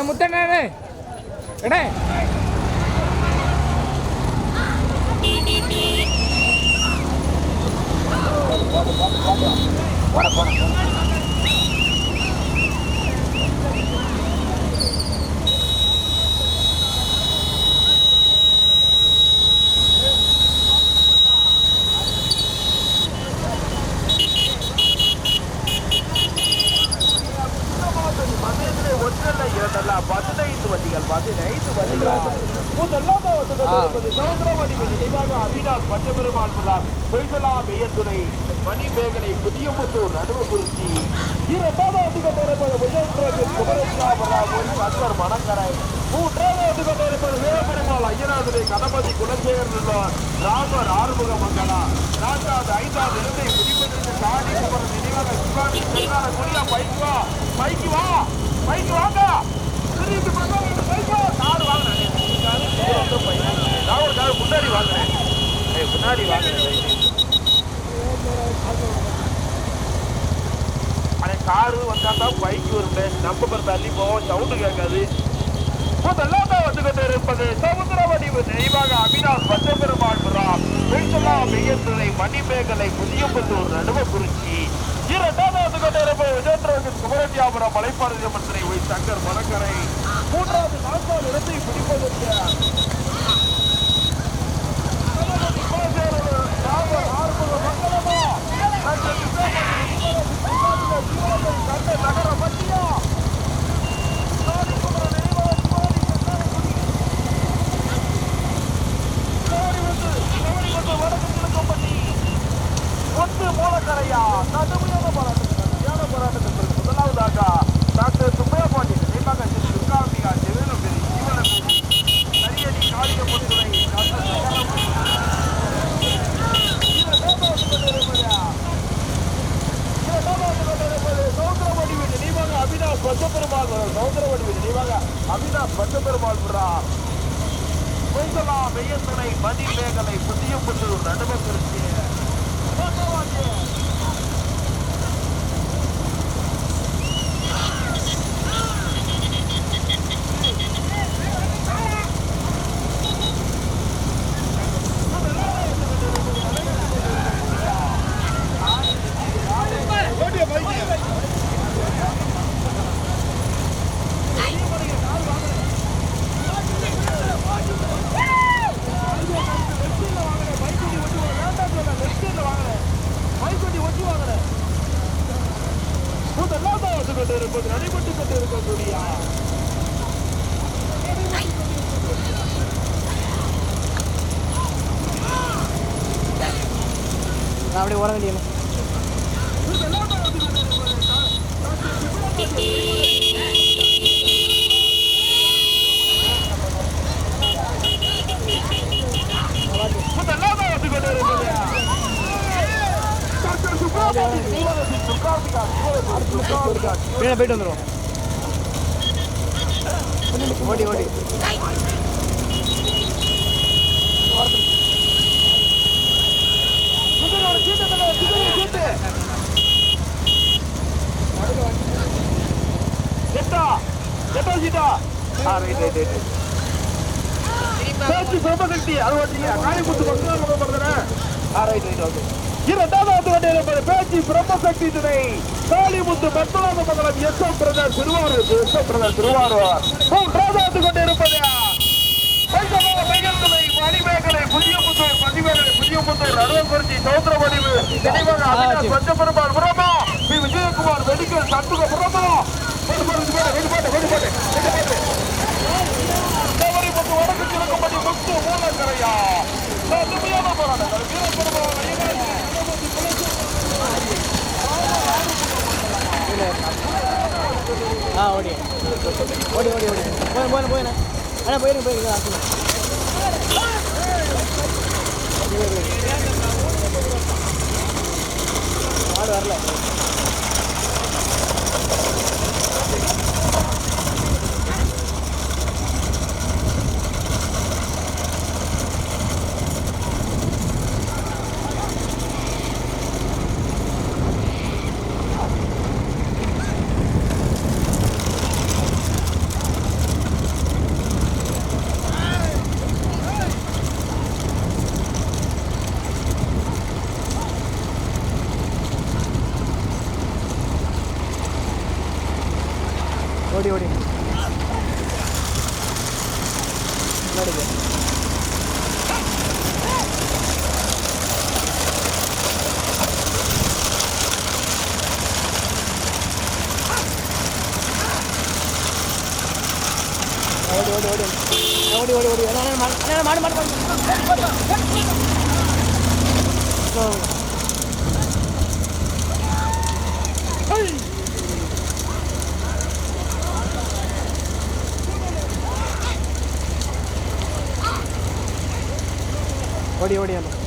அண்ணா முத்தண்ணே எடே பதினெட்டு ஒன்றல்ல இரண்டல்ல பதினைந்து வண்டிகள் பதினைந்து வண்டிகள் முதலாவது சமுத்திரமணி நினைவாக அபிநாத் பச்சபெருமாள் பிள்ளார் பொய்சலா மெய்யத்துறை மணிமேகலை புதியமுத்தூர் நடுவகுறிச்சி இரண்டாவது கொண்டிருப்பது விஜயபுரத்தில் குமரேஸ்வரா அஸ்வர் மணக்கரை மூன்றாவது கொண்டிருப்பது வீரபெருமாள் கணபதி குலசேகர் ராமர் ஆறுமுக மங்களா நான்காவது ஐந்தாவது இடத்தை முடிப்பதற்கு காணி குமரன் நினைவாக சிவாஜி செல்லாத குடியா வா வா பைக் வாங்க. திரும்பி பக்கம் பைக் கார் வாங்கினேன் ஒரு கார் முன்னாடி வாங்கினேன் முன்னாடி வாங்கினேன் அட காரு வந்தா தான் பைக் வரும்ல நம்ம பேர் தள்ளி போவோம். சவுண்டு கேட்காது. முதலாவது வந்துகிட்டு இருப்பது சமுத்திரவடி தெய்வாக அபிநாத் பச்சபெருமாள் புறாம் பெண்சலா மெய்யத்துறை மணிமேகலை புதியம்புத்தூர் நடுவக்குறிச்சி. இரண்டாவது வந்துகிட்டு விஜயத்ரோகின் குமரத்தியாபுரம் மலைப்பாறை மந்திரி ஒய் சங்கர் மலக்கரை மூன்றாவது நான்காவது இடத்தை பிடிப்பதற்கு தளபதி குலசேகரன் ராமர் ஆறுமுக மங்களமா டாக்டர் விஜயபதி கண்ட நகர பட்டியா ஒன்று மூலக்கரையா கடுமையான போராட்டத்தில் கடுமையான போராட்டத்தில் பிறகு முதலாவதாக டாக்டர் சுப்பையா பாண்டி நினைவாக திரு துர்காம்பிகா ஜெவேலுபெரி சிவனபெரி கரியடி காளியமுத்துறை டாக்டர் சகலமுனி அபினாஷ் பச்சபெருமாள் சௌந்தரவடி நினைவாக அபினாஷ் பச்சபெருமாள் விடுறார் பொய்சலா மெய்யத்துணை மதி மேகலை புதியம்புத்தூர் நடுவத்திற்கு நடைபெற்று கொண்டு இருக்கக்கூடிய நான் அப்படியே ஓட வேண்டியது முதலாவது வந்து கொண்டு இருப்பது டாக்டர் சுப்ரமணியன் நிறுவனத்தின் துர்காம்பிகா துர்காம்பிகா பின்னாடி போயிட்டு வந்துடுவோம் ஓடி ஓடி. மேல குதிரையோட சீட்டு எட்டா எட்டா சீட்டா? ஆ ரைட் ரைட் ரைட் பேச்சு பிரம்மசக்தி அது வந்தீங்க காளிமுத்து பக்கம் படுறேன் ஆ ரைட் ரைட் ஓகே இரண்டாவது இருப்பது பேச்சு பிரம்மசக்தி துணை. Kalimuthu Padmanabha Mangalam S M brother Thiruvarur S M brother Thiruvarur. மூன்றாவது வந்து கொண்டு இருப்பது பைசலா மையத்துறை மணிமேகலை புதியமுத்தூர் மணிமேகலை புதியமுத்தூர் நடுவக்குறிச்சி சௌத்திரமணிவு நினைவாக அவினாஷ் பஞ்சபெருமாள் புறமா பி. விஜயகுமார் மெடிக்கல் சண்முக புறமா வெடி போட்டு வெடி போட்டு வெடி போட்டு வெடி போட்டு சபரிமுத்து வடக்கு கிழக்கும்படி முத்து மூலக்கரையா கடுமையான போராட்டங்கள் வீரபெருமாள் ஆ ஓடி. ஓடி ஓடி ஓடி. போயிடும் போயிடும் போயிடும் அண்ணா போயிருங்க போயிருங்க ஆச்சுங்க மாடு வரல. ஓடு ஓடு ஓடி ஓடி ஓடி மாடு மாடு மாடு ஓடி ஓடி ஆமாம்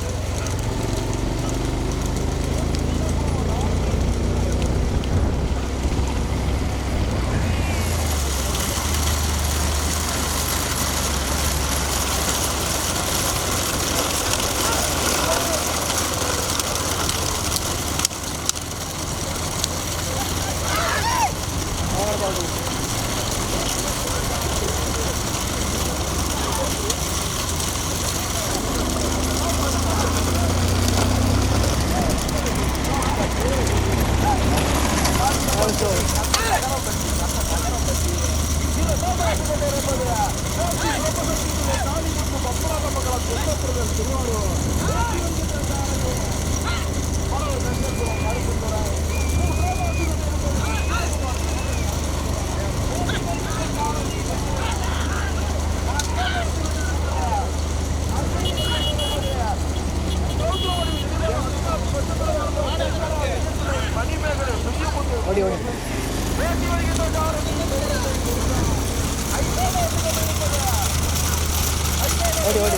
ஓடி ஓடி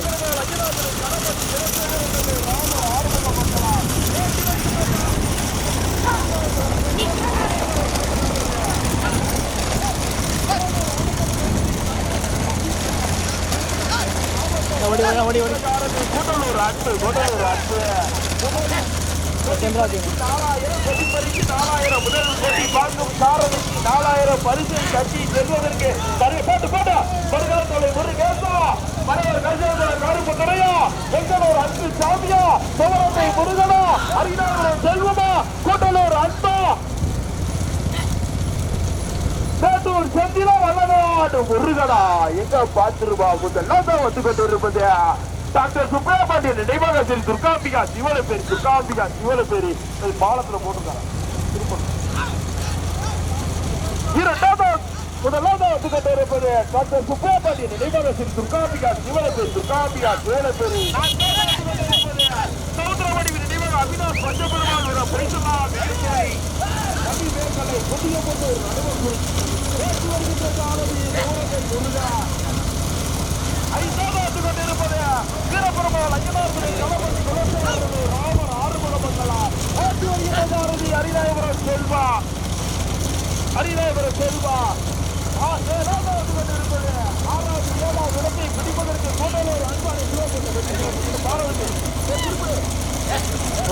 ஓடி ஓடி ஓடி ஓடி கூட்டலூர் அன்பு கூட்டலூர் அன்பு நாலாயிரம் கொடிப்பறிக்கு முதல் கொடி வாங்கும் சாரதிக்கு நாலாயிரம் பரிசு கட்சி செல்வதற்கு போட்டு போட்டு ஒரு கேசா மறைவர் கஜேந்திர கருப்பு கரையா எங்களூர் அன்பு சாமியா? சோழத்தை முருகனா? அரிநாதபுரம் செல்வமா? கூட்டலூர் அன்பா? சேட்டூர் செந்திலா வல்லநாடு முருகனா? எங்க பார்த்துருவா முதல்ல தான் வந்து கொண்டு இருப்பது டாக்டர் சுப்பிரமணியன் நினைவகத்தில் துர்காம்பிகா சிவன பேர். துர்காம்பிகா சிவன பேர். பாலத்துல போட்டுருக்காங்க இரண்டாவது முதலாவதாக இருப்பது டாக்டர் சுப்பாபள்ளி நினைவரசின் துர்காபிகாஸ் நிவரசு துர்காபிகாஸ் வேலப்பேரி அவினாஷ் பஞ்சபெருமாள் பேசலாம் புதிய கொண்டு நடுவர்கள் பேசி வருகின்ற காலனி கௌரவன் முருகா ஐந்தாவது கொண்டிருப்பது வீரபெருமாள் ஐயனாசுரை கலபதி குலசேகரது ராமர் ஆறுமுக மங்களா பேசி வருகின்ற காலனி அரிநாயபுரம் செல்வா. அரிநாயபுரம் செல்வா.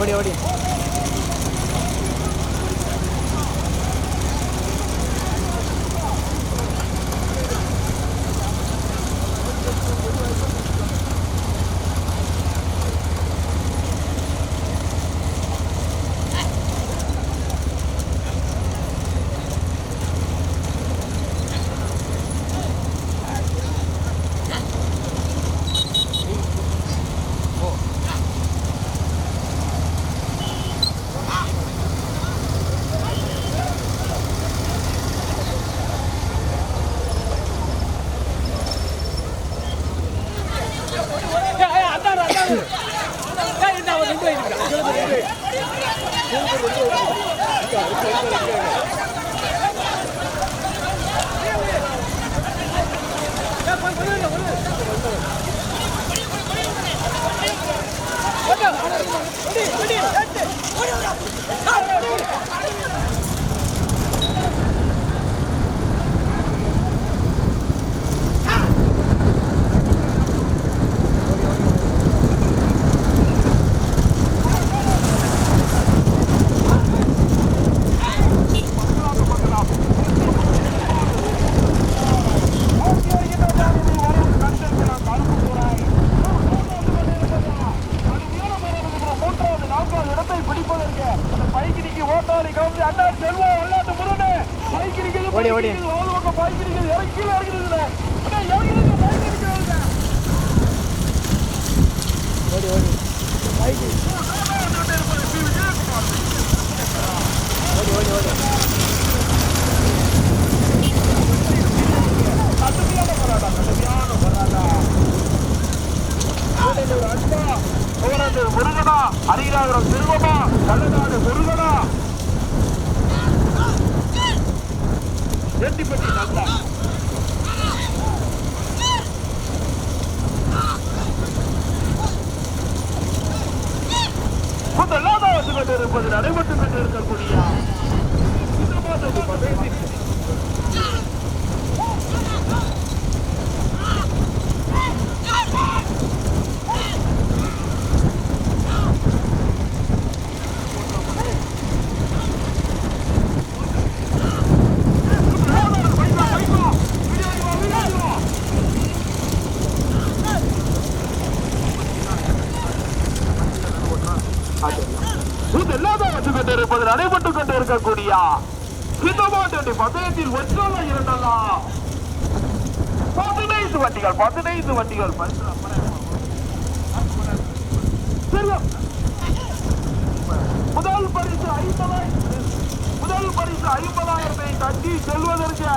ஓடி ஓடி. ஓடி ஓடி பைக்கு ஓடி ஓடி ஓடி கடுமையான போராட்டா கடுமையான போராட்டா கோட்டையூர் அன்பா கோவரந்து முருகனா அரிநாகரம் செல்வமா கள்ளநாடு முருகனா எட்டிப்பட்டி நல்லா முதலாக கொண்டிருப்பது நடைபெற்றுக் கொண்டிருக்கக்கூடிய இந்த மாதிரி பதவிக்கு இதெல்லாம் வந்து கொண்டிருப்பது நடைபெற்றுக் கொண்டிருக்கக்கூடிய சின்னமாட்டி பந்தயத்தில் ஒன்றல்ல இரண்டல்லா பதினைந்து வண்டிகள் பதினைந்து வண்டிகள்? முதல் பரிசு ஐம்பதாயிரம். முதல் பரிசு ஐம்பதாயிரத்தை தட்டி செல்வதற்கு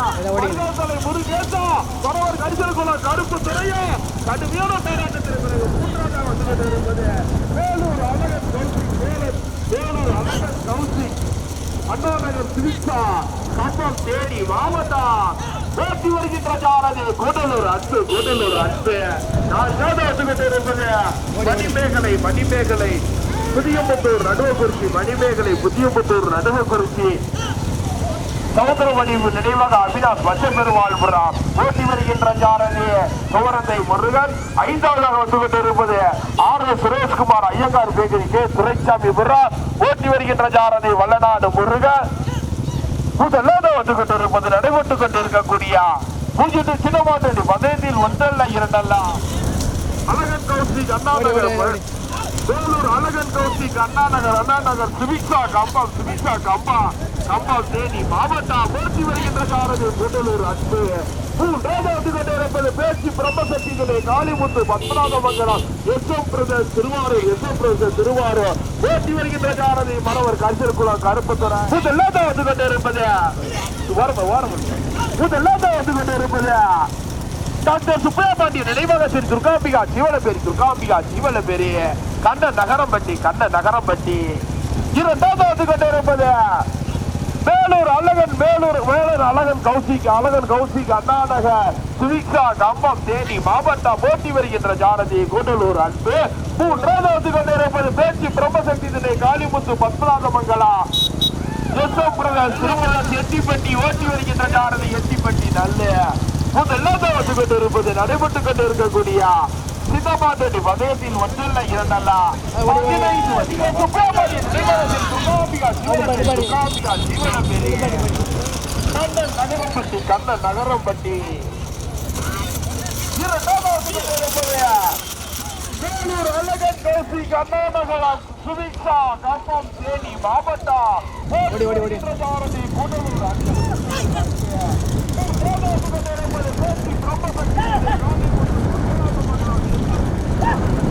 முருகேசா பரவர் குளம் கருப்பு துறையா கடுமையான போராட்டத்திற்கு பிறகு மூன்றாவது கொண்டிருப்பது வேலூர் அழகன் கௌசிக் வேலூர் அழகன் கௌசிக் அண்ணாநகர் சிவிக்ஸா கம்பம் தேடி மாவட்டா போட்டி வருகின்ற சாரதி கூடலூர் அன்பு கூடலூர் அன்பு நான் வந்து கொண்டிருப்பது மணிமேகலை மணிமேகலை. புதியம்புத்தூர் நடுவக்குறிச்சி மணிமேகலை புதியம்புத்தூர் நடுவக்குறிச்சி. சமுத்திரமணி நினைவாக அபிலாஷ் பச்சப்பெருமாள் புறாம் போட்டி வருகின்ற சாரதி சுவரந்தை முருகன் ஐந்தாவதாக வந்து கொண்டிருப்பது R S Suresh Kumar Iyengar bakery K. Duraisamy புறா போட்டி வருகின்ற சாரதி வல்லநாடு முருகன். முதலாவது வந்து கொண்டிருப்பது நடைபெற்றுக் கொண்டிருக்கக்கூடிய பூஜ்ஜியத்து சின்னமாட்டி பதயத்தில் ஒன்றல்ல இரண்டல்ல. அழகன் கௌசி அண்ணா வேலூர் அழகன் கௌசிக் அண்ணா நகர் அண்ணா நகர் சுபிக்ஷா கம்பா சுபிக்ஷா கம்பா கம்பா தேனி மாவட்டம் போட்டி வருகின்ற சாரதி கூட்டலூர் அன்பு மூன்றாவது கொண்டிருப்பது பேச்சு பிரம்மசக்திகளே காளிமுத்து பத்மநாத மங்கலம். எஸ் எம் பிரதேஷ் திருவாரூர் எஸ் எம் பிரதேஷ் திருவாரூர். போட்டி வருகின்ற சாரதி மணவர் கரிசல்குளம் கருப்பத்துறை முதலாவது வந்து கொண்டிருப்பது. ஓரம் ஓரம் முதலாவது வந்து கொண்டிருப்பது. டாக்டர் சுப்பையா பாண்டிய நினைவகத்தின் துர்காம்பிகா சிவலபேரி துர்காம்பிகா சிவலபேரி கண்ண நகரம்பட்டி கண்ண நகரம்பட்டி. இரண்டாவது கொண்டிருப்பது. வேலூர் அழகன் வேலூர் வேலூர் அழகன் கௌசிக் அழகன் கௌசிக் அண்ணாநகர் சுவிக்ஷா கம்பம் தேனி மாவட்டம் போட்டி வருகின்ற ஜானதி கூடலூர் அன்பு. மூன்றாவது கொண்டிருப்பது பேச்சு பிரம்மசக்தி தினை காளிமுத்து பத்மநாத மங்களா திருமணம் எட்டிப்பட்டி ஓட்டி வருகின்ற ஜானதி எட்டிப்பட்டி நல்ல. முதல்ல வந்து கொண்டிருப்பது நடைபெற்றுக் கொண்டிருக்கக்கூடிய சின்னமாட்டடி வதயத்தில் ஒன்றல்ல இரண்டல்ல. பதினைந்து வண்டிகள் சுப்பிரமணிய நினைவகத்தில் சுகாம்பிகா சிவனபேரி, சுகாம்பிகா சிவனபேரி. கண்ணன் நகரம்பட்டி கண்ணன் நகரம்பட்டி. இரண்டாவது வேலூர் அழகன் கௌசிக் அண்ணா நகரம் சுபிக்ஷா கம்பம் தேனி மாவட்டா. சாரதி கூடலூர் பிரம்மசக்தி Ah!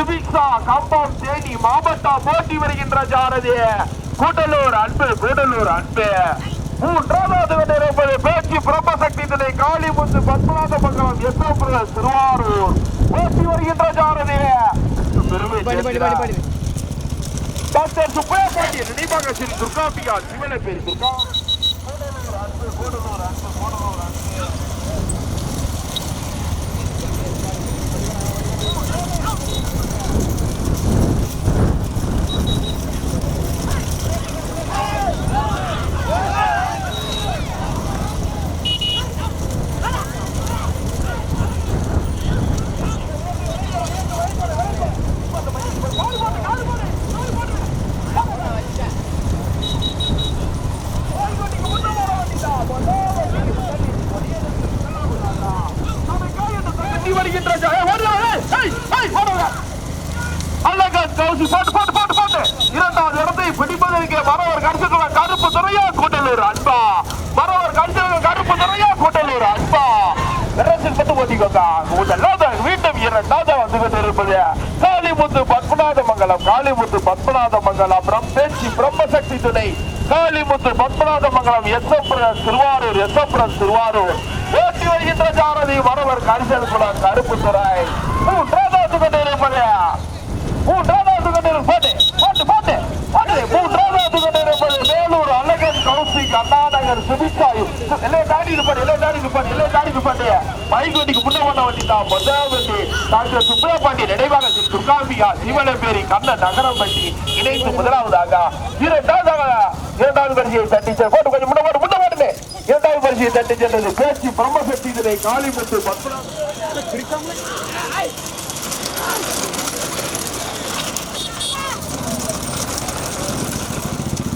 சுபிக்ஷா கம்பம் தேனி மாவட்டம் போட்டி வருகின்ற ஜாரதி கூடலூர் அன்பு கூடலூர் அன்பு. மூன்றாவது இருப்பது பேச்சு பிரம்மசக்தி திணை காளிமுத்து பத்மநாத மங்கலம் எஸ்எம் திருவாரூர். போட்டி வருகின்ற ஜாரதி டாக்டர் சுப்பையா பாண்டி நினைவாக ஸ்ரீ துர்காம்பிகா சிவனை பேர் துர்கா. கவுசி போட்டு போட்டு போட்டு போட்டு. இரண்டாவது இடத்தை பிடிப்பதற்கு மரவர் கடிச்சிருக்க கருப்பு துறையா கூட்டலூர் அன்பா. மரவர் கடிச்சிருக்க கருப்பு துறையா கூட்டலூர் அன்பா. அரசில் பட்டு போட்டிக்கோங்க முதலாவது மீண்டும் இரண்டாவது வந்து கொண்டிருப்பது காளிமுத்து பத்மநாத மங்கலம் காளிமுத்து பத்மநாத மங்கலம் பிரம்மேச்சி பிரம்மசக்தி துணை Kalimuthu Padmanatha Mangalam S M Thiruvarur S M Thiruvarur. ஓட்டி வருகின்ற ஜாரதி மரவர் கடிசல் குளம் கருப்பு துறை. மூன்றாவது கொண்டிருப்பது மூன்றாவது கண்டனம் போட்டு போட்டு போட்டு போட்டு மூன்றாவது கண்டனம் வேலூர் அழகன் கௌசிக் அண்ணாநகர் சுபிச்சாயு எல்லாம் தாண்டி இருப்பாரு எல்லாம் தாண்டி இருப்பாரு எல்லாம் தாண்டி இருப்பாரு பைக் வண்டிக்கு முன்ன டாக்டர் சுப்ரா நினைவாக ஸ்ரீ துர்காம்பிகா சிவனபேரி கண்ண நகரம் பற்றி இணைந்து முதலாவதாக இரண்டாவதாக இரண்டாவது பரிசையை தட்டிச்ச போட்டு கொஞ்சம் முன்ன போட்டு இரண்டாவது பரிசையை தட்டி சென்றது பேச்சு பிரம்மசக்தி இதனை காளிமுத்து பத்மநாப